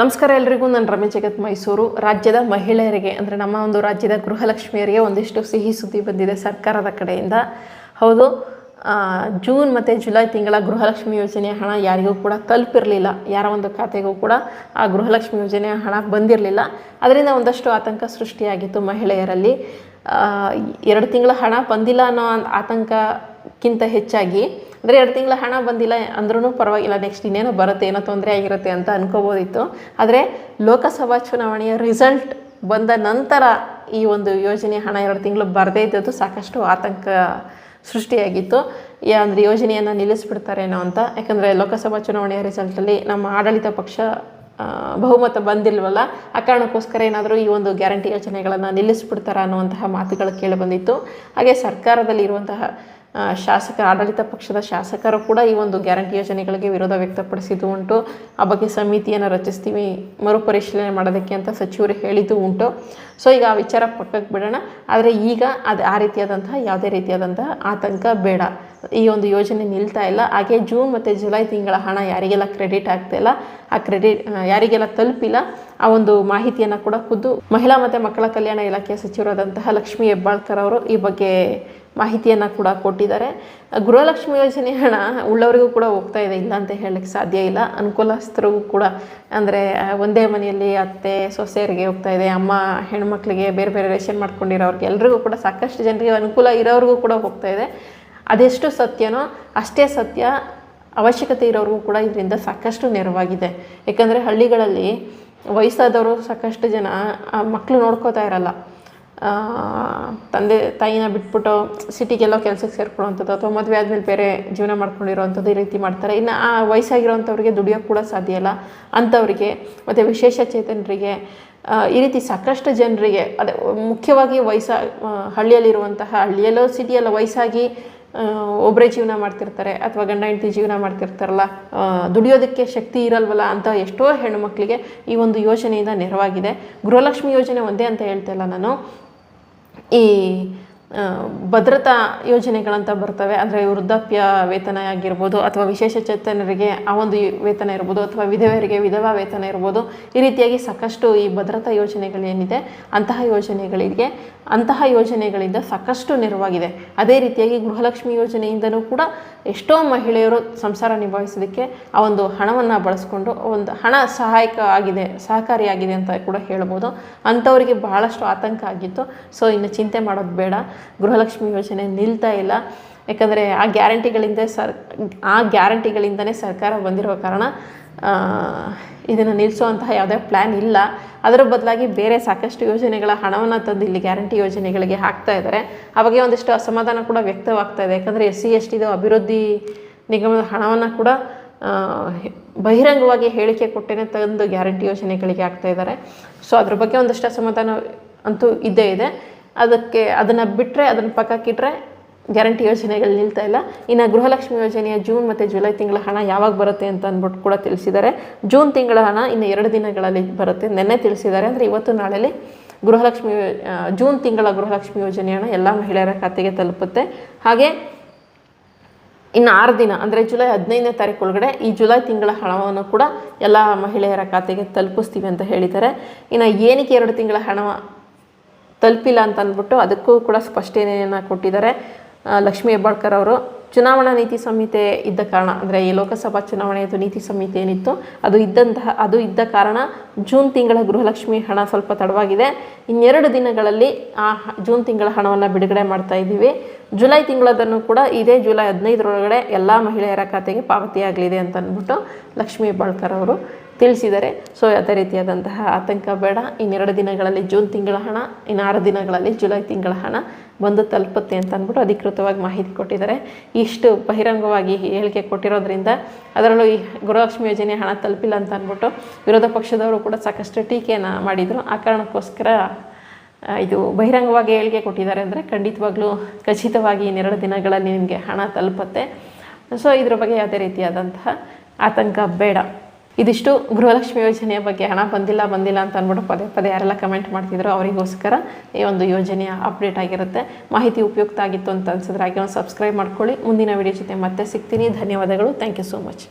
ನಮಸ್ಕಾರ ಎಲ್ರಿಗೂ, ನಾನು ರಮೇಶ್ ಜಗತ್ ಮೈಸೂರು. ರಾಜ್ಯದ ಮಹಿಳೆಯರಿಗೆ, ಅಂದರೆ ನಮ್ಮ ಒಂದು ರಾಜ್ಯದ ಗೃಹಲಕ್ಷ್ಮಿಯರಿಗೆ ಒಂದಿಷ್ಟು ಸಿಹಿ ಸುದ್ದಿ ಬಂದಿದೆ ಸರ್ಕಾರದ ಕಡೆಯಿಂದ. ಹೌದು ಜೂನ್ ಮತ್ತು ಜುಲೈ ತಿಂಗಳ ಗೃಹಲಕ್ಷ್ಮಿ ಯೋಜನೆಯ ಹಣ ಯಾರಿಗೂ ಕೂಡ ತಲುಪಿರಲಿಲ್ಲ. ಯಾರ ಒಂದು ಖಾತೆಗೂ ಕೂಡ ಆ ಗೃಹಲಕ್ಷ್ಮಿ ಯೋಜನೆಯ ಹಣ ಬಂದಿರಲಿಲ್ಲ. ಅದರಿಂದ ಒಂದಷ್ಟು ಆತಂಕ ಸೃಷ್ಟಿಯಾಗಿತ್ತು ಮಹಿಳೆಯರಲ್ಲಿ. ಎರಡು ತಿಂಗಳ ಹಣ ಬಂದಿಲ್ಲ ಅನ್ನೋ ಆತಂಕಕ್ಕಿಂತ ಹೆಚ್ಚಾಗಿ. ಅಂದರೆ ಎರಡು ತಿಂಗಳ ಹಣ ಬಂದಿಲ್ಲ ಅಂದ್ರೂ ಪರವಾಗಿಲ್ಲ ನೆಕ್ಸ್ಟ್ ಇನ್ನೇನೋ ಬರುತ್ತೆ ಏನೋ ತೊಂದರೆ ಆಗಿರುತ್ತೆ ಅಂತ ಅನ್ಕೋಬೋದಿತ್ತು. ಆದರೆ ಲೋಕಸಭಾ ಚುನಾವಣೆಯ ರಿಸಲ್ಟ್ ಬಂದ ನಂತರ ಈ ಒಂದು ಯೋಜನೆ ಹಣ ಎರಡು ತಿಂಗಳು ಬರದೇ ಇದ್ದದ್ದು ಸಾಕಷ್ಟು ಆತಂಕ ಸೃಷ್ಟಿಯಾಗಿತ್ತು. ಅಂದರೆ ಯೋಜನೆಯನ್ನು ನಿಲ್ಲಿಸ್ಬಿಡ್ತಾರೇನೋ ಅಂತ. ಯಾಕಂದರೆ ಲೋಕಸಭಾ ಚುನಾವಣೆಯ ರಿಸಲ್ಟಲ್ಲಿ ನಮ್ಮ ಆಡಳಿತ ಪಕ್ಷ ಬಹುಮತ ಬಂದಿಲ್ವಲ್ಲ ಆ ಕಾರಣಕ್ಕೋಸ್ಕರ ಏನಾದರೂ ಈ ಒಂದು ಗ್ಯಾರಂಟಿ ಯೋಜನೆಗಳನ್ನು ನಿಲ್ಲಿಸ್ಬಿಡ್ತಾರ ಅನ್ನುವಂತಹ ಮಾತುಗಳು ಕೇಳಿಬಂದಿತ್ತು ಹಾಗೆ ಸರ್ಕಾರದಲ್ಲಿರುವಂತಹ ಆ, ಶಾಸಕ, ಆಡಳಿತ ಪಕ್ಷದ ಶಾಸಕರು ಕೂಡ ಈ ಒಂದು ಗ್ಯಾರಂಟಿ ಯೋಜನೆಗಳಿಗೆ ವಿರೋಧ ವ್ಯಕ್ತಪಡಿಸಿದ್ದು ಉಂಟು. ಆ ಬಗ್ಗೆ ಸಮಿತಿಯನ್ನು ರಚಿಸ್ತೀವಿ, ಮರುಪರಿಶೀಲನೆ ಮಾಡೋದಕ್ಕೆ ಅಂತ ಸಚಿವರು ಹೇಳಿದ್ದು ಉಂಟು. ಸೊ ಈಗ ಆ ವಿಚಾರ ಪಕ್ಕಕ್ಕೆ ಬಿಡೋಣ. ಆದರೆ ಈಗ ಅದು ಆ ರೀತಿಯಾದಂತಹ, ಯಾವುದೇ ರೀತಿಯಾದಂತಹ ಆತಂಕ ಬೇಡ. ಈ ಒಂದು ಯೋಜನೆ ನಿಲ್ತಾ ಇಲ್ಲ. ಹಾಗೆ ಜೂನ್ ಮತ್ತು ಜುಲೈ ತಿಂಗಳ ಹಣ ಯಾರಿಗೆಲ್ಲ ಕ್ರೆಡಿಟ್ ಆಗ್ತಾ ಇಲ್ಲ, ಆ ಕ್ರೆಡಿಟ್ ಯಾರಿಗೆಲ್ಲ ತಲುಪಿಲ್ಲ, ಆ ಒಂದು ಮಾಹಿತಿಯನ್ನು ಕೂಡ ಖುದ್ದು ಮಹಿಳಾ ಮತ್ತು ಮಕ್ಕಳ ಕಲ್ಯಾಣ ಇಲಾಖೆಯ ಸಚಿವರಾದಂತಹ ಲಕ್ಷ್ಮೀ ಹೆಬ್ಬಾಳ್ಕರ್ ಅವರು ಈ ಬಗ್ಗೆ ಮಾಹಿತಿಯನ್ನು ಕೂಡ ಕೊಟ್ಟಿದ್ದಾರೆ. ಗೃಹಲಕ್ಷ್ಮಿ ಯೋಜನೆ ಹಣ ಉಳ್ಳವರಿಗೂ ಕೂಡ ಹೋಗ್ತಾ ಇದೆ, ಇಲ್ಲ ಅಂತ ಹೇಳಲಿಕ್ಕೆ ಸಾಧ್ಯ ಇಲ್ಲ. ಅನುಕೂಲಸ್ಥರಿಗೂ ಕೂಡ, ಅಂದರೆ ಒಂದೇ ಮನೆಯಲ್ಲಿ ಅತ್ತೆ, ಸೊಸೆಯರಿಗೆ ಹೋಗ್ತಾ ಇದೆ, ಅಮ್ಮ, ಹೆಣ್ಮಕ್ಳಿಗೆ ಬೇರೆ ಬೇರೆ ರೇಷನ್ ಮಾಡ್ಕೊಂಡಿರೋರಿಗೆ ಎಲ್ರಿಗೂ ಕೂಡ ಸಾಕಷ್ಟು ಜನರಿಗೆ ಅನುಕೂಲ ಇರೋರಿಗೂ ಕೂಡ ಹೋಗ್ತಾ ಇದೆ. ಅದೆಷ್ಟು ಸತ್ಯನೋ ಅಷ್ಟೇ ಸತ್ಯ ಅವಶ್ಯಕತೆ ಇರೋರಿಗೂ ಕೂಡ ಇದರಿಂದ ಸಾಕಷ್ಟು ನೆರವಾಗಿದೆ. ಯಾಕಂದರೆ ಹಳ್ಳಿಗಳಲ್ಲಿ ವಯಸ್ಸಾದವರು ಸಾಕಷ್ಟು ಜನ ಮಕ್ಕಳು ನೋಡ್ಕೋತಾ ಇರಲ್ಲ. ತಂದೆ, ತಾಯಿನ ಬಿಟ್ಬಿಟ್ಟು ಸಿಟಿಗೆಲ್ಲೋ ಕೆಲಸಕ್ಕೆ ಸೇರ್ಕೊಳ್ಳೋವಂಥದ್ದು ಅಥವಾ ಮದುವೆ ಆದಮೇಲೆ ಬೇರೆ ಜೀವನ ಮಾಡ್ಕೊಂಡಿರೋವಂಥದ್ದು ಈ ರೀತಿ ಮಾಡ್ತಾರೆ. ಇನ್ನು ಆ ವಯಸ್ಸಾಗಿರೋವಂಥವ್ರಿಗೆ ದುಡಿಯೋಕ್ಕೆ ಕೂಡ ಸಾಧ್ಯ ಇಲ್ಲ. ಅಂಥವ್ರಿಗೆ ಮತ್ತು ವಿಶೇಷ ಚೇತನರಿಗೆ ಈ ರೀತಿ ಸಾಕಷ್ಟು ಜನರಿಗೆ, ಅದೇ ಮುಖ್ಯವಾಗಿ ವಯಸ್ಸ ಹಳ್ಳಿಯಲ್ಲಿರುವಂತಹ, ಹಳ್ಳಿಯಲ್ಲೋ ಸಿಟಿಯಲ್ಲೋ ವಯಸ್ಸಾಗಿ ಒಬ್ಬರೇ ಜೀವನ ಮಾಡ್ತಿರ್ತಾರೆ ಅಥವಾ ಗಂಡ, ಹೆಂಡತಿ ಜೀವನ ಮಾಡ್ತಿರ್ತಾರಲ್ಲ ದುಡಿಯೋದಕ್ಕೆ ಶಕ್ತಿ ಇರಲ್ವಲ್ಲ ಅಂತ ಎಷ್ಟೋ ಹೆಣ್ಣುಮಕ್ಕಳಿಗೆ ಈ ಒಂದು ಯೋಜನೆಯಿಂದ ನೆರವಾಗಿದೆ. ಗೃಹಲಕ್ಷ್ಮಿ ಯೋಜನೆ ಒಂದೇ ಅಂತ ಹೇಳ್ತಾ ಇಲ್ಲ ನಾನು. ಈ ಆ, ಭದ್ರತಾ ಯೋಜನೆಗಳಂತ ಬರ್ತವೆ. ಅಂದರೆ ವೃದ್ಧಾಪ್ಯ ವೇತನ ಆಗಿರ್ಬೋದು, ಅಥವಾ ವಿಶೇಷ ಚೇತನರಿಗೆ ಆ ಒಂದು ವೇತನ ಇರ್ಬೋದು, ಅಥವಾ ವಿಧವೆಯರಿಗೆ ವಿಧವಾ ವೇತನ ಇರ್ಬೋದು, ಈ ರೀತಿಯಾಗಿ ಸಾಕಷ್ಟು ಈ ಭದ್ರತಾ ಯೋಜನೆಗಳೇನಿದೆ ಅಂತಹ ಯೋಜನೆಗಳಿಗೆ, ಅಂತಹ ಯೋಜನೆಗಳಿಂದ ಸಾಕಷ್ಟು ನೆರವಾಗಿದೆ. ಅದೇ ರೀತಿಯಾಗಿ ಗೃಹಲಕ್ಷ್ಮಿ ಯೋಜನೆಯಿಂದಲೂ ಕೂಡ ಎಷ್ಟೋ ಮಹಿಳೆಯರು ಸಂಸಾರ ನಿಭಾಯಿಸೋದಕ್ಕೆ ಆ ಒಂದು ಹಣವನ್ನು ಬಳಸ್ಕೊಂಡು ಒಂದು ಹಣ ಸಹಾಯಕ ಆಗಿದೆ, ಸಹಕಾರಿಯಾಗಿದೆ ಅಂತ ಕೂಡ ಹೇಳ್ಬೋದು. ಅಂಥವರಿಗೆ ಬಹಳಷ್ಟು ಆತಂಕ ಆಗಿತ್ತು. ಸೊ ಇನ್ನು ಚಿಂತೆ ಮಾಡೋದು ಬೇಡ. ಗೃಹಲಕ್ಷ್ಮಿ ಯೋಜನೆ ನಿಲ್ತಾ ಇಲ್ಲ. ಯಾಕಂದರೆ ಆ ಗ್ಯಾರಂಟಿಗಳಿಂದ ಸರ್, ಆ ಗ್ಯಾರಂಟಿಗಳಿಂದನೇ ಸರ್ಕಾರ ಬಂದಿರೋ ಕಾರಣ ಇದನ್ನು ನಿಲ್ಲಿಸುವಂತಹ ಯಾವುದೇ ಪ್ಲ್ಯಾನ್ ಇಲ್ಲ. ಅದರ ಬದಲಾಗಿ ಬೇರೆ ಸಾಕಷ್ಟು ಯೋಜನೆಗಳ ಹಣವನ್ನು ತಂದು ಇಲ್ಲಿ ಗ್ಯಾರಂಟಿ ಯೋಜನೆಗಳಿಗೆ ಹಾಕ್ತಾ ಇದ್ದಾರೆ. ಅವಾಗೆ ಒಂದಿಷ್ಟು ಅಸಮಾಧಾನ ಕೂಡ ವ್ಯಕ್ತವಾಗ್ತಾ ಇದೆ. ಯಾಕಂದರೆ ಎಸ್ ಸಿ, ಎಸ್ ಟಿದು ಅಭಿವೃದ್ಧಿ ನಿಗಮದ ಹಣವನ್ನು ಕೂಡ ಬಹಿರಂಗವಾಗಿ ಹೇಳಿಕೆ ಕೊಟ್ಟೇ ತಂದು ಗ್ಯಾರಂಟಿ ಯೋಜನೆಗಳಿಗೆ ಹಾಕ್ತಾ ಇದ್ದಾರೆ. ಸೊ ಅದ್ರ ಬಗ್ಗೆ ಒಂದಷ್ಟು ಅಸಮಾಧಾನ ಅಂತೂ ಇದ್ದೇ ಇದೆ. ಅದಕ್ಕೆ ಅದನ್ನು ಬಿಟ್ಟರೆ ಅದನ್ನು ಪಕ್ಕಕ್ಕಿಟ್ರೆ ಗ್ಯಾರಂಟಿ ಯೋಜನೆಗಳು ನಿಲ್ತಾ ಇಲ್ಲ. ಇನ್ನು ಗೃಹಲಕ್ಷ್ಮಿ ಯೋಜನೆಯ ಜೂನ್ ಮತ್ತು ಜುಲೈ ತಿಂಗಳ ಹಣ ಯಾವಾಗ ಬರುತ್ತೆ ಅಂತ ಅಂದ್ಬಿಟ್ಟು ಕೂಡ ತಿಳಿಸಿದ್ದಾರೆ. ಜೂನ್ ತಿಂಗಳ ಹಣ ಇನ್ನು ಎರಡು ದಿನಗಳಲ್ಲಿ ಬರುತ್ತೆ. ನಿನ್ನೆ ತಿಳಿಸಿದ್ದಾರೆ. ಅಂದರೆ ಇವತ್ತು ನಾಳೆಯಲ್ಲಿ ಗೃಹಲಕ್ಷ್ಮಿ ಜೂನ್ ತಿಂಗಳ ಗೃಹಲಕ್ಷ್ಮಿ ಯೋಜನೆ ಹಣ ಎಲ್ಲ ಮಹಿಳೆಯರ ಖಾತೆಗೆ ತಲುಪುತ್ತೆ. ಹಾಗೆ ಇನ್ನು ಆರು ದಿನ, ಅಂದರೆ ಜುಲೈ ಹದಿನೈದನೇ ತಾರೀಕು ಒಳಗಡೆ ಈ ಜುಲೈ ತಿಂಗಳ ಹಣವನ್ನು ಕೂಡ ಎಲ್ಲ ಮಹಿಳೆಯರ ಖಾತೆಗೆ ತಲುಪಿಸ್ತೀವಿ ಅಂತ ಹೇಳಿದ್ದಾರೆ. ಇನ್ನು ಏನಕ್ಕೆ ಎರಡು ತಿಂಗಳ ಹಣ ತಲುಪಿಲ್ಲ ಅಂತ ಅಂದ್ಬಿಟ್ಟು ಅದಕ್ಕೂ ಕೂಡ ಸ್ಪಷ್ಟನೆಯನ್ನು ಕೊಟ್ಟಿದ್ದಾರೆ. ಲಕ್ಷ್ಮೀ ಹೆಬ್ಬಾಳ್ಕರ್ ಅವರು, ಚುನಾವಣಾ ನೀತಿ ಸಂಹಿತೆ ಇದ್ದ ಕಾರಣ, ಅಂದರೆ ಈ ಲೋಕಸಭಾ ಚುನಾವಣೆಯದು ನೀತಿ ಸಂಹಿತೆ ಏನಿತ್ತು, ಅದು ಇದ್ದಂತಹ, ಅದು ಇದ್ದ ಕಾರಣ ಜೂನ್ ತಿಂಗಳ ಗೃಹಲಕ್ಷ್ಮಿ ಹಣ ಸ್ವಲ್ಪ ತಡವಾಗಿದೆ. ಇನ್ನೆರಡು ದಿನಗಳಲ್ಲಿ ಆ ಜೂನ್ ತಿಂಗಳ ಹಣವನ್ನು ಬಿಡುಗಡೆ ಮಾಡ್ತಾ ಇದ್ದೀವಿ. ಜುಲೈ ತಿಂಗಳದನ್ನು ಕೂಡ ಇದೇ ಜುಲೈ ಹದಿನೈದರೊಳಗಡೆ ಎಲ್ಲ ಮಹಿಳೆಯರ ಖಾತೆಗೆ ಪಾವತಿಯಾಗಲಿದೆ ಅಂತ ಅಂದ್ಬಿಟ್ಟು ಲಕ್ಷ್ಮೀ ಹೆಬ್ಬಾಳ್ಕರ್ ಅವರು ತಿಳಿಸಿದ್ದಾರೆ ಸೊ ಯಾವುದೇ ರೀತಿಯಾದಂತಹ ಆತಂಕ ಬೇಡ. ಇನ್ನೆರಡು ದಿನಗಳಲ್ಲಿ ಜೂನ್ ತಿಂಗಳ ಹಣ ಇನ್ನು ಆರು ದಿನಗಳಲ್ಲಿ ಜುಲೈ ತಿಂಗಳ ಹಣ ಬಂದು ತಲುಪುತ್ತೆ ಅಂತ ಅಂದ್ಬಿಟ್ಟು ಅಧಿಕೃತವಾಗಿ ಮಾಹಿತಿ ಕೊಟ್ಟಿದ್ದಾರೆ. ಇಷ್ಟು ಬಹಿರಂಗವಾಗಿ ಹೇಳಿಕೆ ಕೊಟ್ಟಿರೋದ್ರಿಂದ ಅದರಲ್ಲೂ ಈ ಗೃಹಲಕ್ಷ್ಮಿ ಯೋಜನೆ ಹಣ ತಲುಪಿಲ್ಲ ಅಂತ ಅಂದ್ಬಿಟ್ಟು ವಿರೋಧ ಪಕ್ಷದವರು ಕೂಡ ಸಾಕಷ್ಟು ಟೀಕೆಯನ್ನು ಮಾಡಿದರು. ಆ ಕಾರಣಕ್ಕೋಸ್ಕರ ಇದು ಬಹಿರಂಗವಾಗಿ ಹೇಳಿಕೆ ಕೊಟ್ಟಿದ್ದಾರೆ ಅಂದರೆ ಖಂಡಿತವಾಗ್ಲೂ ಖಚಿತವಾಗಿ ಇನ್ನೆರಡು ದಿನಗಳಲ್ಲಿ ನಿಮಗೆ ಹಣ ತಲುಪುತ್ತೆ. ಸೊ ಇದ್ರ ಬಗ್ಗೆ ಯಾವುದೇ ರೀತಿಯಾದಂತಹ ಆತಂಕ ಬೇಡ. ಇದಿಷ್ಟು ಗೃಹಲಕ್ಷ್ಮಿ ಯೋಜನೆಯ ಬಗ್ಗೆ ಹಣ ಬಂದಿಲ್ಲ ಬಂದಿಲ್ಲ ಅಂತ ಅಂದ್ಬಿಟ್ಟು ಪದೇ ಪದೇ ಯಾರೆಲ್ಲ ಕಮೆಂಟ್ ಮಾಡ್ತಿದ್ರು ಅವರಿಗೋಸ್ಕರ ಈ ಒಂದು ಯೋಜನೆಯ ಅಪ್ಡೇಟ್ ಆಗಿರುತ್ತೆ. ಮಾಹಿತಿ ಉಪಯುಕ್ತ ಆಗಿತ್ತು ಅಂತ ಅನ್ಸಿದ್ರೆ ಹಾಗೆ ಒಂದು ಸಬ್ಸ್ಕ್ರೈಬ್ ಮಾಡ್ಕೊಳ್ಳಿ. ಮುಂದಿನ ವಿಡಿಯೋ ಜೊತೆ ಮತ್ತೆ ಸಿಗ್ತೀನಿ. ಧನ್ಯವಾದಗಳು. Thank you so much